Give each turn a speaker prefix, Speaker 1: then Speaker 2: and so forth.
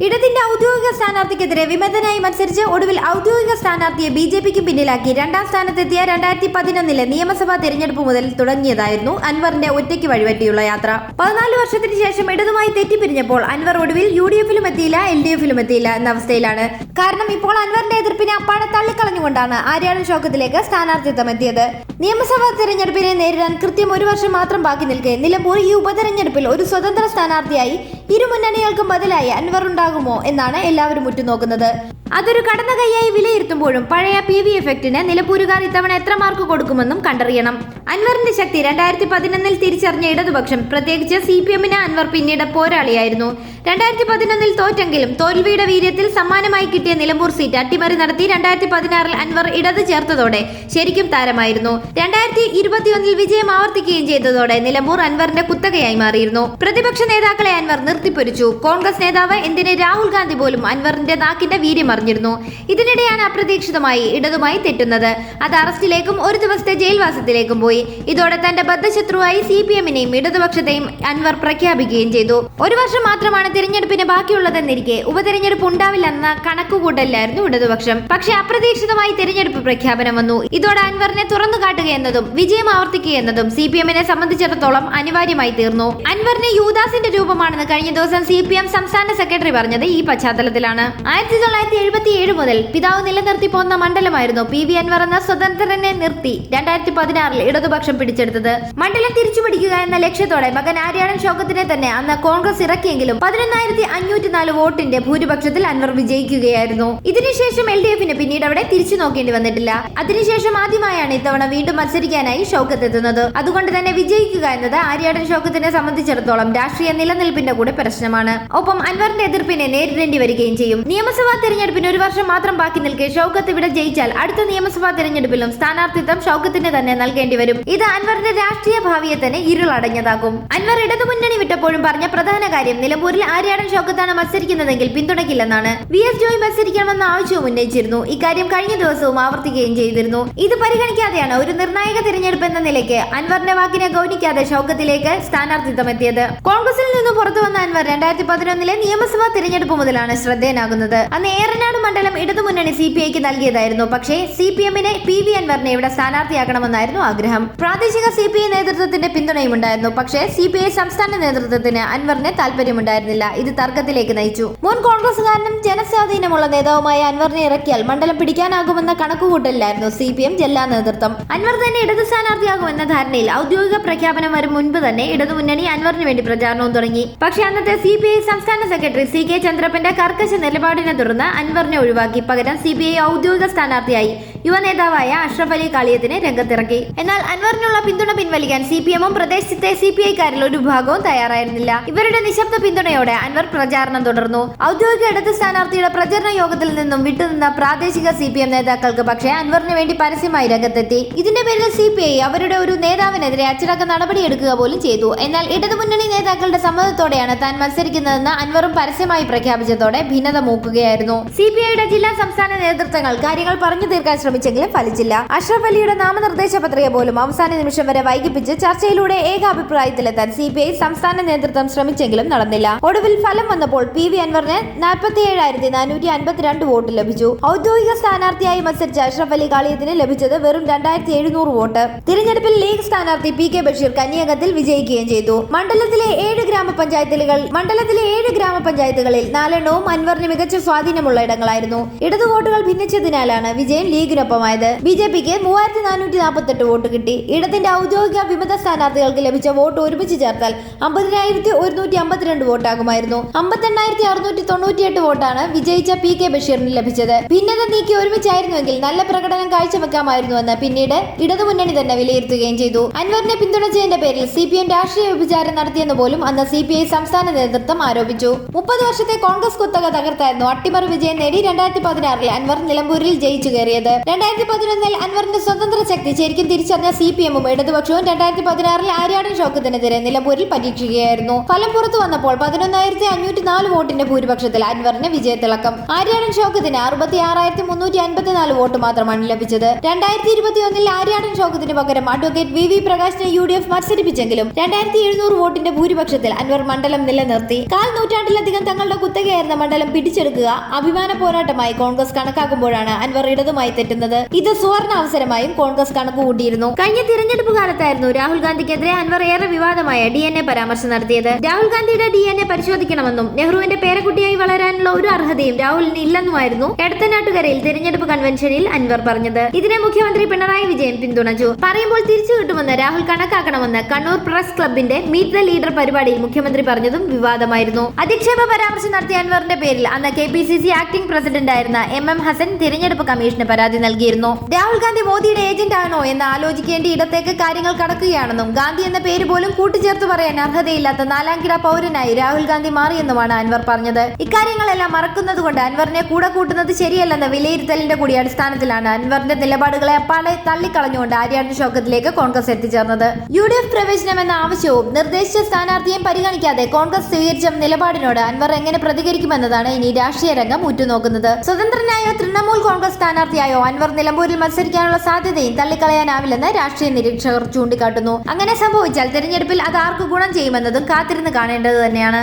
Speaker 1: ഇടതിന്റെ ഔദ്യോഗിക സ്ഥാനാർത്ഥിക്കെതിരെ വിമതനായി മത്സരിച്ച് ഒടുവിൽ ഔദ്യോഗിക സ്ഥാനാർത്ഥിയെ ബി ജെ പിക്ക് പിന്നിലാക്കി. രണ്ടാം സ്ഥാനത്തെത്തിയ രണ്ടായിരത്തി പതിനൊന്നിലെ നിയമസഭാ തെരഞ്ഞെടുപ്പ് മുതൽ തുടങ്ങിയതായിരുന്നു അൻവറിന്റെ ഒറ്റയ്ക്ക് വഴിപറ്റിയുള്ള യാത്ര. പതിനാല് വർഷത്തിന് ശേഷം ഇടതുമായി തെറ്റിപ്പിരിഞ്ഞപ്പോൾ അൻവർ ഒടുവിൽ യു ഡി എഫിലും എത്തിയില്ല എൽ ഡി എഫിലും എത്തിയില്ല എന്ന അവസ്ഥയിലാണ്. കാരണം ഇപ്പോൾ അൻവറിന്റെ എതിർപ്പിനെ അപ്പാടെ തള്ളിക്കളഞ്ഞുകൊണ്ടാണ് ആര്യാടൻ ഷോക്കത്തിലേക്ക് സ്ഥാനാർത്ഥിത്വം എത്തിയത്. നിയമസഭാ തെരഞ്ഞെടുപ്പിനെ നേരിടാൻ കൃത്യം ഒരു വർഷം മാത്രം ബാക്കി നിൽക്കെ. നിലമ്പൂർ ഈ ഉപതെരഞ്ഞെടുപ്പിൽ ഒരു സ്വതന്ത്ര സ്ഥാനാർത്ഥിയായി ഇരു മുന്നണികൾക്കും ബദലായി അൻവർ ഉണ്ടാകുമോ എന്നാണ് എല്ലാവരും ഉറ്റുനോക്കുന്നത്. അതൊരു കടന്ന കൈയായി വിലയിരുത്തുമ്പോഴും പഴയ പി വി എഫക്റ്റിന് നിലപ്പൂരുകാർ ഇത്തവണ എത്ര മാർക്ക് കൊടുക്കുമെന്നും കണ്ടറിയണം. അൻവറിന്റെ ശക്തി രണ്ടായിരത്തി പതിനൊന്നിൽ തിരിച്ചറിഞ്ഞ ഇടതുപക്ഷം പ്രത്യേകിച്ച് സി പി എമ്മിന് അൻവർ പിന്നീട് പോരാളിയായിരുന്നു. രണ്ടായിരത്തി പതിനൊന്നിൽ തോറ്റെങ്കിലും തോൽവിയുടെ വീര്യത്തിൽ സമ്മാനമായി കിട്ടിയ നിലമ്പൂർ സീറ്റ് അട്ടിമറി നടത്തി രണ്ടായിരത്തി പതിനാറിൽ അൻവർ ഇടത് ചേർത്തതോടെ ശരിക്കും താരമായിരുന്നു. രണ്ടായിരത്തി ഇരുപത്തിയൊന്നിൽ വിജയം ആവർത്തിക്കുകയും ചെയ്തതോടെ നിലമ്പൂർ അൻവറിന്റെ കുത്തകയായി മാറിയിരുന്നു. പ്രതിപക്ഷ നേതാക്കളെ അൻവർ നിർത്തിപ്പൊരിച്ചു. കോൺഗ്രസ് നേതാവ് എന്തിന് രാഹുൽ ഗാന്ധി പോലും അൻവറിന്റെ നാക്കിന്റെ വീര്യം അറിഞ്ഞിരുന്നു ഇതിനിടെയാണ് അപ്രതീക്ഷിതമായി ഇടതുമായി തെറ്റുന്നത്. അത് അറസ്റ്റിലേക്കും ഒരു ദിവസത്തെ ജയിൽവാസത്തിലേക്കും പോയി. ഇതോടെ തന്റെ ബദ്ധശത്രുവായി സി പി എമ്മിനെയും ഇടതുപക്ഷത്തെയും അൻവർ പ്രഖ്യാപിക്കുകയും ചെയ്തു. ഒരു വർഷം മാത്രമാണ് തിരഞ്ഞെടുപ്പിന് ബാക്കിയുള്ളതെന്നിരിക്കെ ഉപതെരഞ്ഞെടുപ്പ് ഉണ്ടാവില്ലെന്ന കണക്കുകൂട്ടലിലായിരുന്നു ഇടതുപക്ഷം. പക്ഷേ അപ്രതീക്ഷിതമായി തിരഞ്ഞെടുപ്പ് പ്രഖ്യാപനം വന്നു. ഇതോടെ അൻവറിനെ തുറന്നു കാട്ടുക എന്നതും വിജയം ആവർത്തിക്കുക എന്നതും സി പി എമ്മിനെ സംബന്ധിച്ചിടത്തോളം അനിവാര്യമായി തീർന്നു. അൻവറിന് യൂദാസിന്റെ രൂപമാണെന്ന് കഴിഞ്ഞ ദിവസം സി പി എം സംസ്ഥാന സെക്രട്ടറി പറഞ്ഞത് ഈ പശ്ചാത്തലത്തിലാണ്. ആയിരത്തി തൊള്ളായിരത്തി എഴുപത്തി ഏഴ് മുതൽ പിതാവ് നിലനിർത്തി പോന്ന മണ്ഡലമായിരുന്നു പി വി അൻവർ എന്ന സ്വതന്ത്രനെ നിർത്തി രണ്ടായിരത്തി പതിനാറിൽ ഇടതുപക്ഷം പിടിച്ചെടുത്തത്. മണ്ഡലം തിരിച്ചുപിടിക്കുക എന്ന ലക്ഷ്യത്തോടെ മകൻ ആര്യാടൻ ഷോക്കത്തിനെ തന്നെ അന്ന് കോൺഗ്രസ് ഇറക്കിയെങ്കിലും പതിനൊന്നായിരത്തി അഞ്ഞൂറ്റി നാല് വോട്ടിന്റെ ഭൂരിപക്ഷത്തിൽ അൻവർ വിജയിക്കുകയായിരുന്നു. ഇതിനുശേഷം എൽ ഡി എഫിന് പിന്നീട് അവിടെ തിരിച്ചു നോക്കേണ്ടി വന്നിട്ടില്ല. അതിനുശേഷം ആദ്യമായാണ് ഇത്തവണ വീണ്ടും മത്സരിക്കാനായി ഷൗക്കത്ത് എത്തുന്നത് അതുകൊണ്ട് തന്നെ വിജയിക്കുക എന്നത് ആര്യാടൻ ഷൗക്കത്തിനെ സംബന്ധിച്ചിടത്തോളം രാഷ്ട്രീയ നിലനിൽപ്പിന്റെ കൂടെ പ്രശ്നമാണ്. ഒപ്പം അൻവറിന്റെ എതിർപ്പിനെ നേരിടേണ്ടി വരികയും ചെയ്യും. നിയമസഭാ തെരഞ്ഞെടുപ്പിന് ഒരു വർഷം മാത്രം ബാക്കി നിൽക്കെ ഷൗക്കത്ത് ഇവിടെ ജയിച്ചാൽ അടുത്ത നിയമസഭാ തെരഞ്ഞെടുപ്പിലും സ്ഥാനാർത്ഥിത്വം ഷൗക്കത്തിന് തന്നെ നൽകേണ്ടി വരും. ഇത് അൻവറിന്റെ രാഷ്ട്രീയ ഭാവിയെ തന്നെ ഇരുളടഞ്ഞതാകും. അൻവർ ഇടതുമുന്നണി വിട്ടപ്പോഴും പറഞ്ഞ പ്രധാന കാര്യം നിലമ്പൂരിൽ ആര്യാടൻ ഷൗക്കത്താണ് മത്സരിക്കുന്നതെങ്കിൽ പിന്തുണയ്ക്കില്ലെന്നാണ്. വി എസ് ജോയി മത്സരിക്കണമെന്ന ആവശ്യവും ഉന്നയിച്ചിരുന്നു. ഇക്കാര്യം കഴിഞ്ഞ ദിവസവും ആവർത്തിക്കുകയും ചെയ്തിരുന്നു. ഇത് പരിഗണിക്കാതെയാണ് ഒരു നിർണായക തിരഞ്ഞെടുപ്പ് എന്ന നിലയ്ക്ക് അൻവറിന്റെ വാക്കിനെ ഗൗനിക്കാതെ ഷൗക്കത്തിലേക്ക് സ്ഥാനാർത്ഥിത്വം എത്തിയത്. കോൺഗ്രസിൽ നിന്ന് പുറത്തു വന്ന അൻവർ രണ്ടായിരത്തി പതിനൊന്നിലെ നിയമസഭാ തിരഞ്ഞെടുപ്പ് മുതലാണ് ശ്രദ്ധേയനാകുന്നത്. അന്ന് ഏറനാട് മണ്ഡലം ഇടതുമുന്നണി സി പി ഐക്ക് നൽകിയതായിരുന്നു. പക്ഷേ സി പി എമ്മിനെ പി വി അൻവറിനെ ഇവിടെ സ്ഥാനാർത്ഥിയാക്കണമെന്നായിരുന്നു ആഗ്രഹം. പ്രാദേശിക സി പി ഐ നേതൃത്വത്തിന്റെ പിന്തുണയും ഉണ്ടായിരുന്നു. പക്ഷേ സി പി ഐ സംസ്ഥാന നേതൃത്വത്തിന് അൻവറിന് താല്പര്യമുണ്ടായിരുന്നില്ല. ഇത് തർക്കത്തിലേക്ക് നയിച്ചു. മുൻ കോൺഗ്രസുകാരനും ജനസ്വാധീനമുള്ള നേതാവുമായ അൻവറിനെ ഇറക്കിയാൽ മണ്ഡലം പിടിക്കാനാകുമെന്ന കണക്കുകൂട്ടലിലായിരുന്നു സി പി എം ജില്ലാ നേതൃത്വം. അൻവർ തന്നെ ഇടത് സ്ഥാനാർത്ഥിയാകുമെന്ന ധാരണയിൽ ഔദ്യോഗിക പ്രഖ്യാപനം വരും മുൻപ് തന്നെ ഇടതുമുന്നണി അൻവറിന് വേണ്ടി പ്രചാരണവും തുടങ്ങി. പക്ഷേ അന്നത്തെ സി പി ഐ സംസ്ഥാന സെക്രട്ടറി സി കെ ചന്ദ്രപ്പന്റെ കർക്കശ നിലപാടിനെ തുടർന്ന് അൻവറിനെ ഒഴിവാക്കി. പകരം സി ഔദ്യോഗിക സ്ഥാനാർത്ഥിയായി. യുവനേതാവായ അഷ്റഫ് അലി കാളിയത്തിനെ രംഗത്തിറക്കി. എന്നാൽ അൻവറിനുള്ള പിന്തുണ പിൻവലിക്കാൻ സി പി എമ്മും പ്രദേശത്തെ സി പി ഐക്കാരിൽ ഒരു വിഭാഗവും തയ്യാറായിരുന്നില്ല. ഇവരുടെ നിശബ്ദ പിന്തുണയോടെ അൻവർ പ്രചാരണം തുടർന്നു. ഔദ്യോഗിക ഇടത് സ്ഥാനാർത്ഥിയുടെ പ്രചരണ യോഗത്തിൽ നിന്നും വിട്ടുനിന്ന പ്രാദേശിക സി പി എം നേതാക്കൾക്ക് പക്ഷേ അൻവറിന് വേണ്ടി പരസ്യമായി രംഗത്തെത്തി. ഇതിന്റെ പേരിൽ സി പി ഐ അവരുടെ ഒരു നേതാവിനെതിരെ അച്ചടക്ക നടപടിയെടുക്കുക പോലും ചെയ്തു. എന്നാൽ ഇടതുമുന്നണി നേതാക്കളുടെ സമ്മതത്തോടെയാണ് താൻ മത്സരിക്കുന്നതെന്ന് അൻവറും പരസ്യമായി പ്രഖ്യാപിച്ചതോടെ ഭിന്നത മൂക്കുകയായിരുന്നു. സി പി ഐയുടെ ജില്ലാ സംസ്ഥാന നേതൃത്വങ്ങൾ കാര്യങ്ങൾ പറഞ്ഞു തീർക്കാൻ ശ്രമിച്ചെങ്കിലും ഫലിച്ചില്ല. അഷ്റഫ് അലിയുടെ നാമനിർദ്ദേശ പത്രിക പോലും അവസാന നിമിഷം വരെ വൈകിപ്പിച്ച് ചർച്ചയിലൂടെ ഏകാഭിപ്രായത്തിലെത്താൻ സി പി ഐ സംസ്ഥാന നേതൃത്വം ശ്രമിച്ചെങ്കിലും നടന്നില്ല. ഒടുവിൽ ഫലം വന്നപ്പോൾ പി വി അൻവറിന് നാൽപ്പത്തി ഏഴായിരത്തി നാനൂറ്റി അൻപത്തിരണ്ട് വോട്ട് ലഭിച്ചു. ഔദ്യോഗിക സ്ഥാനാർത്ഥിയായി മത്സരിച്ച അഷ്റഫ് അലി കാളിയത്തിന് ലഭിച്ചത് വെറും രണ്ടായിരത്തി എഴുന്നൂറ് വോട്ട്. തിരഞ്ഞെടുപ്പിൽ ലീഗ് സ്ഥാനാർത്ഥി പി കെ ബഷീർ കന്യാകത്തിൽ വിജയിക്കുകയും ചെയ്തു. മണ്ഡലത്തിലെ ഏഴ് ഗ്രാമപഞ്ചായത്തുകൾ മണ്ഡലത്തിലെ ഏഴ് ഗ്രാമപഞ്ചായത്തുകളിൽ നാലെണ്ണവും അൻവറിന് മികച്ച സ്വാധീനമുള്ള ഇടങ്ങളായിരുന്നു. ഇടതു വോട്ടുകൾ ഭിന്നിച്ചതിനാലാണ് വിജയം ലീഗിനൊപ്പമായത് ബി ജെ പിക്ക് മൂവായിരത്തി നാനൂറ്റി നാൽപ്പത്തെട്ട് വോട്ട് കിട്ടി. ഇടത്തിന്റെ ഔദ്യോഗിക വിമത സ്ഥാനാർത്ഥികൾക്ക് ലഭിച്ച വോട്ട് ഒരുമിച്ച് ചേർത്താൽ അമ്പതിനായിരത്തി ഒരുന്നൂറ്റി അമ്പത്തിരണ്ട് വോട്ടാകുമായിരുന്നു. അമ്പത്തെണ്ണായിരത്തി അറുന്നൂറ്റി തൊണ്ണൂറ്റിയെട്ട് വോട്ടാണ് വിജയിച്ച പി കെ ബഷീറിന് ലഭിച്ചത്. ഭിന്നത നീക്കി ഒരുമിച്ചായിരുന്നുവെങ്കിൽ നല്ല പ്രകടനം കാഴ്ചവെക്കാമായിരുന്നുവെന്ന് പിന്നീട് ഇടതുമുന്നണി തന്നെ വിലയിരുത്തുകയും ചെയ്തു. അൻവറിനെ പിന്തുണച്ചതിന്റെ പേരിൽ സി പി എം രാഷ്ട്രീയ വിഭചാരം നടത്തിയെന്ന് പോലും അന്ന് സി പി ഐ സംസ്ഥാന നേതൃത്വം ആരോപിച്ചു. മുപ്പത് വർഷത്തെ കോൺഗ്രസ് കുത്തക തകർത്തായിരുന്നു അട്ടിമറി വിജയം നേടി രണ്ടായിരത്തി പതിനാറിൽ അൻവർ നിലമ്പൂരിൽ ജയിച്ചു കയറിയത്. രണ്ടായിരത്തി പതിനൊന്നിൽ അൻവറിന്റെ സ്വതന്ത്ര ശക്തി ശരിക്കും തിരിച്ചറിഞ്ഞ സി പി എമ്മും ഇടതുപക്ഷവും രണ്ടായിരത്തി പതിനാറിൽ ആര്യാടൻ ഷോക്കത്തിനെതിരെ നിലമ്പൂരിൽ പരീക്ഷിക്കുകയായിരുന്നു. ഫലം പുറത്തു വന്നപ്പോൾ പതിനൊന്നായിരത്തി അഞ്ഞൂറ്റി നാല് വോട്ടിന്റെ ഭൂരിപക്ഷത്തിൽ അൻവറിന് വിജയത്തിളക്കം. ആര്യാടൻ ഷോക്കത്തിന് അറുപത്തി ആറായിരത്തി മുന്നൂറ്റി അൻപത്തിനാല് വോട്ട് മാത്രമാണ് ലഭിച്ചത്. രണ്ടായിരത്തി ഇരുപത്തിയൊന്നിൽ ആര്യാടൻ ഷോക്കത്തിന് പകരം അഡ്വക്കേറ്റ് വി വി പ്രകാശിനെ യു ഡി എഫ് മത്സരിപ്പിച്ചെങ്കിലും രണ്ടായിരത്തി എഴുന്നൂറ് വോട്ടിന്റെ ഭൂരിപക്ഷത്തിൽ അൻവർ മണ്ഡലം നിലനിർത്തി. കാൽ നൂറ്റാണ്ടിലധികം തങ്ങളുടെ കുത്തകയായിരുന്ന മണ്ഡലം പിടിച്ചെടുക്കുക അഭിമാന പോരാട്ടമായി കോൺഗ്രസ് കണക്കാക്കുമ്പോഴാണ് അൻവർ ഇടതുമായി തെറ്റുന്നത് ഇത് സുവർണ അവസരമായും കോൺഗ്രസ് കണക്കുകൂട്ടിയിരുന്നു കഴിഞ്ഞ തിരഞ്ഞെടുപ്പ് കാലത്തായിരുന്നു രാഹുൽ ഗാന്ധിക്കെതിരെ അൻവർ ഏറെ വിവാദമായ ഡി എൻ എ പരാമർശം നടത്തിയത്. രാഹുൽ ഗാന്ധിയുടെ ഡി എൻ എ പരിശോധിക്കണമെന്നും നെഹ്റുവിന്റെ പേരക്കുട്ടിയായി വളരാനുള്ള ഒരു അർഹതയും രാഹുലിന് ഇല്ലെന്നുമായിരുന്നു എടത്തനാട്ടുകരയിൽ തിരഞ്ഞെടുപ്പ് കൺവെൻഷനിൽ അൻവർ പറഞ്ഞത്. ഇതിനെ മുഖ്യമന്ത്രി പിണറായി വിജയൻ പിന്തുണച്ചു. പറയുമ്പോൾ തിരിച്ചു കിട്ടുമെന്ന് രാഹുൽ കണക്കാക്കണമെന്ന് കണ്ണൂർ പ്രസ് ക്ലബിന്റെ മീറ്റ് ദ ലീഡർ പരിപാടിയിൽ മുഖ്യമന്ത്രി പറഞ്ഞതും വിവാദമായിരുന്നു. അധിക്ഷേപ പരാമർശം നടത്തിയ അൻവറിന്റെ പേരിൽ അന്ന് K P C C acting president ആയിരുന്ന എം എം ഹസൻ തിരഞ്ഞെടുപ്പ് കമ്മീഷന് പരാതി നൽകിയിരുന്നു. രാഹുൽ ഗാന്ധി മോദിയുടെ ഏജന്റ് ആണോ എന്ന് ആലോചിക്കേണ്ട ഇടത്തേക്ക് കാര്യങ്ങൾ കടക്കുകയാണെന്നും ഗാന്ധി എന്ന പേര് പോലും കൂട്ടിച്ചേർത്ത് പറയാൻ അർഹതയില്ലാത്ത നാലാംകിട പൗരനായി രാഹുൽ ഗാന്ധി മാറിയെന്നുമാണ് അൻവർ പറഞ്ഞത്. ഇക്കാര്യങ്ങളെല്ലാം മറക്കുന്നത് കൊണ്ട് അൻവറിനെ കൂടെ കൂട്ടുന്നത് ശരിയല്ലെന്ന വിലയിരുത്തലിന്റെ കൂടി അടിസ്ഥാനത്തിലാണ് അൻവറിന്റെ നിലപാടുകളെ അപ്പാടെ തള്ളിക്കളഞ്ഞുകൊണ്ട് ആര്യാടൻ ശോകത്തിലേക്ക് കോൺഗ്രസ് എത്തിച്ചേർന്നത്. യു ഡി എഫ് പ്രവേശനം എന്ന ആവശ്യവും നിർദ്ദേശിച്ച സ്ഥാനാർത്ഥിയെയും പരിഗണിക്കാതെ കോൺഗ്രസ് സ്വീകരിച്ച നിലപാടിനോട് അൻവർ എങ്ങനെ പ്രതികരിക്കുമെന്നതാണ് ഇനി രാഷ്ട്രീയ രംഗം ഉറ്റുനോക്കുന്നത്. സ്വതന്ത്രനായോ തൃണമൂൽ കോൺഗ്രസ് സ്ഥാനാർത്ഥിയായോ അൻവർ നിലമ്പൂരിൽ മത്സരിക്കാനുള്ള സാധ്യതയും തള്ളിക്കളയാനാവില്ലെന്ന് രാഷ്ട്രീയ നിരീക്ഷകർ ചൂണ്ടിക്കാട്ടുന്നു. അങ്ങനെ സംഭവിച്ചാൽ തെരഞ്ഞെടുപ്പിൽ അത് ആർക്ക് ഗുണം ചെയ്യുമെന്നതും കാത്തിരുന്ന് കാണേണ്ടത് തന്നെയാണ്.